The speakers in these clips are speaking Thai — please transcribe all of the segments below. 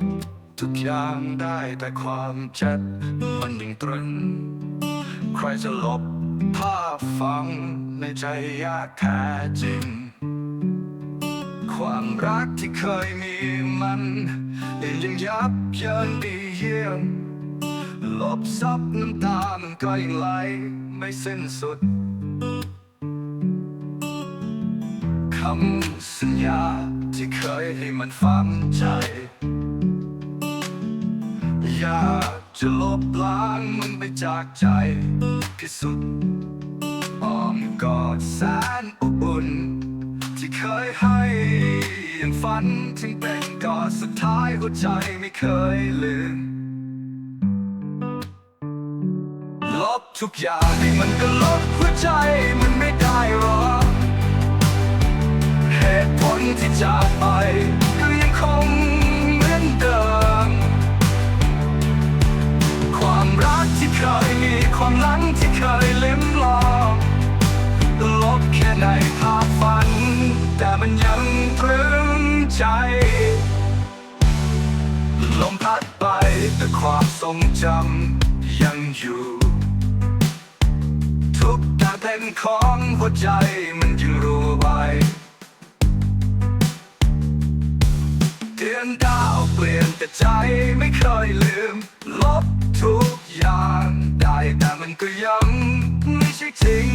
บทุกอย่างได้แต่ความเจ็บมันยังตรึง ใครจะลบภาพฝังในใจยากแท้จริง ความรักที่เคยมีมันยังยับเยินดีเยี่ยมลบซับน้ำตามันก็ยังไหลไม่สิ้นสุดคำสัญญาที่เคยให้มันฝังใจ อยากจะลบล้างมันไปจากใจที่สุดอ้อมกอดแสนอบอุ่น ที่เคยให้ยังฝันถึงเป็นกอดสุดท้ายหัวใจไม่เคยลืมลบทุกอย่างให้มันก็ลบหัวใจมันไม่ได้หรอกเหตุผลที่จากไป ความหลังที่เคยลิ้มลองลบแค่ในภาพฝัน แต่มันยังตรึงใจ ลมพัดไปแต่ความทรงจำยังอยู่ ทุกการเต้นของหัวใจมันยังรู้ไว้เดือนดาวเปลี่ยนแต่ใจไม่เคยลืมลบ ใช่จริง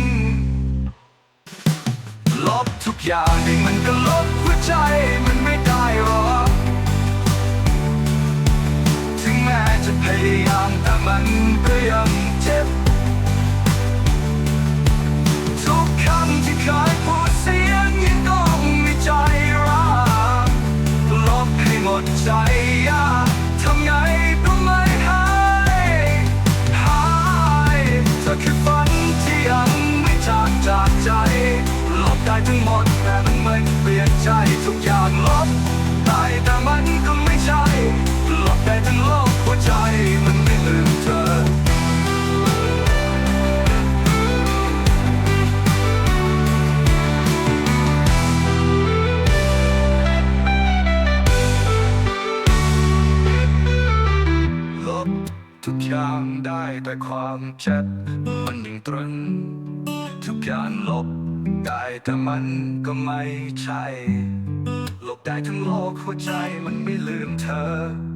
ลบทุกอย่างนี่มันก็ลบ ได้ทั้งหมดแต่มันไม่เปลี่ยนใจทุกอย่างลบได้แต่มันก็ไม่ใช่หลบได้ทั้งโลกหัวใจมันไม่ลืมเธอทุกอย่างได้แต่ความเจ็บมันยังตรึงทุกอย่างลบ ได้แต่มันก็ไม่ใช่ลบได้ทั้งโลกหัวใจมันไม่ลืมเธอ